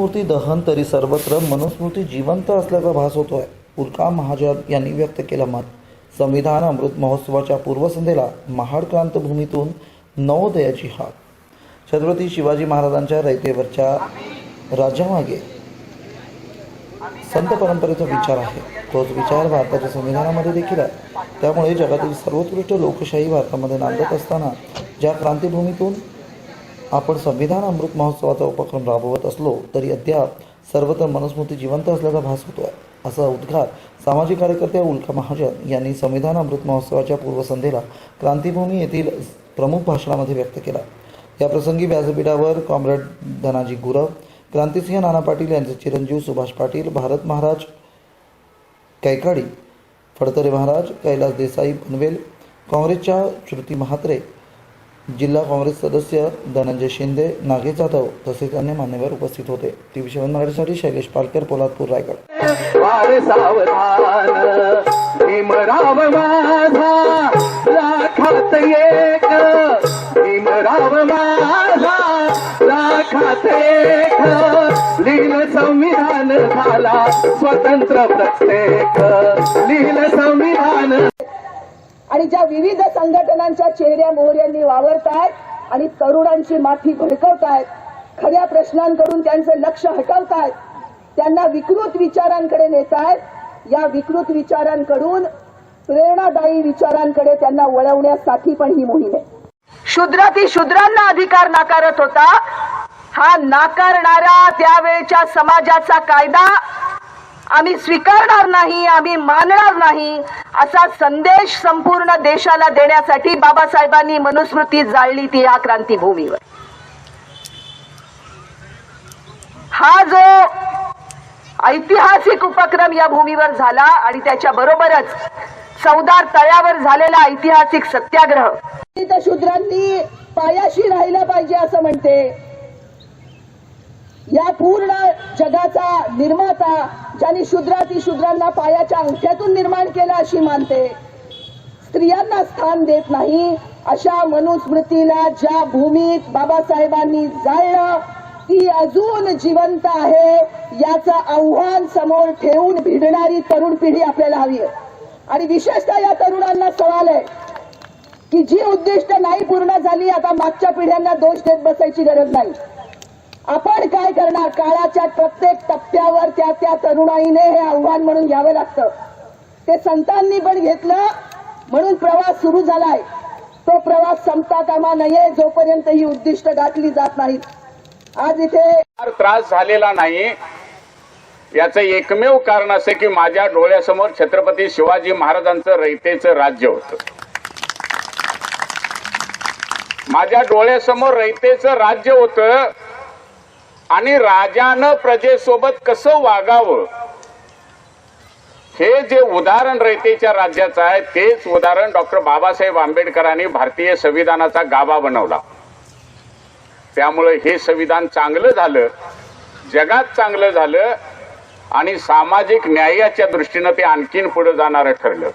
मनुस्मृती दहन तरी सर्वत्र मनुस्मृती जिवंत असल्याचा भास होतोय. उल्का महाजन यांनी व्यक्त केलं मत. संविधान अमृत महोत्सवाच्या पूर्वसंध्येला महाड क्रांतभूमीतून नवोदयाची हाक. छत्रपती शिवाजी महाराजांच्या रयतेवरच्या राज्यामागे संत परंपरेचा विचार आहे. तोच विचार भारताच्या संविधानामध्ये देखील आहे. त्यामुळे जगातील सर्वोत्कृष्ट लोकशाही भारतामध्ये नांदत असताना ज्या क्रांतीभूमीतून आपण संविधान अमृत महोत्सवाचा उपक्रम राबवत असलो तरी अद्याप सर्वत्र मनुस्मृती जिवंत असल्याचा भास होतो आहे असा उद्गार सामाजिक कार्यकर्त्या उल्का महाजन यांनी संविधान अमृत महोत्सवाच्या पूर्वसंध्येला क्रांतीभूमी येथील प्रमुख भाषणामध्ये व्यक्त केला. या प्रसंगी व्यासपीठावर कॉम्रेड धनाजी गुरव क्रांतिसिंह नाना पाटील यांचे चिरंजीव सुभाष पाटील भारत महाराज कैकाडी फडतरे महाराज कैलास देसाई पनवेल काँग्रेसच्या श्रुती म्हात्रे जिल्हा काँग्रेस सदस्य धनंजय शिंदे नागे जाधव तसेच अन्य मान्यवर उपस्थित होते. टी व्ही सेवन मराठीसाठी शैलेश पालकर पोलादपूर रायगड. संविधान झाला स्वतंत्र प्रत्येक. आणि ज्या विविध संघटनांच्या चेहऱ्या मोहऱ्यांनी वावरतायत आणि तरुणांची माथी भडकवतायत खऱ्या प्रश्नांकडून त्यांचं लक्ष हटवतायत त्यांना विकृत विचारांकडे नेतायत या विकृत विचारांकडून प्रेरणादायी विचारांकडे त्यांना वळवण्यासाठी पण ही मोहीम आहे. शूद्र ती शूद्रांना अधिकार नाकारत होता. हा नाकारणारा त्यावेळच्या समाजाचा कायदा आम्ही स्वीकारणार नाही आम्ही मानणार नाही असा संदेश संपूर्ण देशाला देण्यासाठी बाबासाहेबांनी मनुस्मृती जाळली ती या क्रांतीभूमीवर. हा जो ऐतिहासिक उपक्रम या भूमीवर झाला आणि त्याच्या बरोबरच चौदार तळ्यावर झालेला ऐतिहासिक सत्याग्रह. शूद्रांनी पायाशी राहिलं पाहिजे असं म्हणते. या पूर्ण जगाचा निर्माता ज्यांनी शूद्राती शूद्रांना पायाच्या अंगठ्यातून निर्माण केलं अशी मानते स्त्रियांना स्थान देत नाही अशा मनुस्मृतीला ज्या भूमीत बाबासाहेबांनी जाळलं ती अजून जिवंत आहे याचं आव्हान समोर ठेवून भिडणारी तरुण पिढी आपल्याला हवी आहे. आणि विशेषतः या तरुणांना सवाल आहे की जी उद्दिष्ट नाही पूर्ण झाली आता मागच्या पिढ्यांना दोष देत बसायची गरज नाही. आपण काय करणार? काळाच्या प्रत्येक टप्प्यावर त्या त्या तरुणाईने हे आव्हान म्हणून घ्यावं लागतं. ते संतांनी पण घेतलं म्हणून प्रवास सुरू झालाय. तो प्रवास संपता कामा नये जोपर्यंत ही उद्दिष्ट गाठली जात नाहीत आज इथे फार त्रास झालेला नाही. याचं एकमेव कारण असं की माझ्या डोळ्यासमोर छत्रपती शिवाजी महाराजांचं रयतेचं राज्य होतं. माझ्या डोळ्यासमोर रयतेचं राज्य होतं. आणि राजानं प्रजेसोबत कसं वागावं? हे जे उदाहरण रयतेच्या राज्याचं आहे तेच उदाहरण डॉक्टर बाबासाहेब आंबेडकरांनी भारतीय संविधानाचा गाभा बनवला. त्यामुळे हे संविधान चांगलं झालं जगात चांगलं झालं आणि सामाजिक न्यायाच्या दृष्टीनं ते आणखीन पुढे जाणारं ठरलं.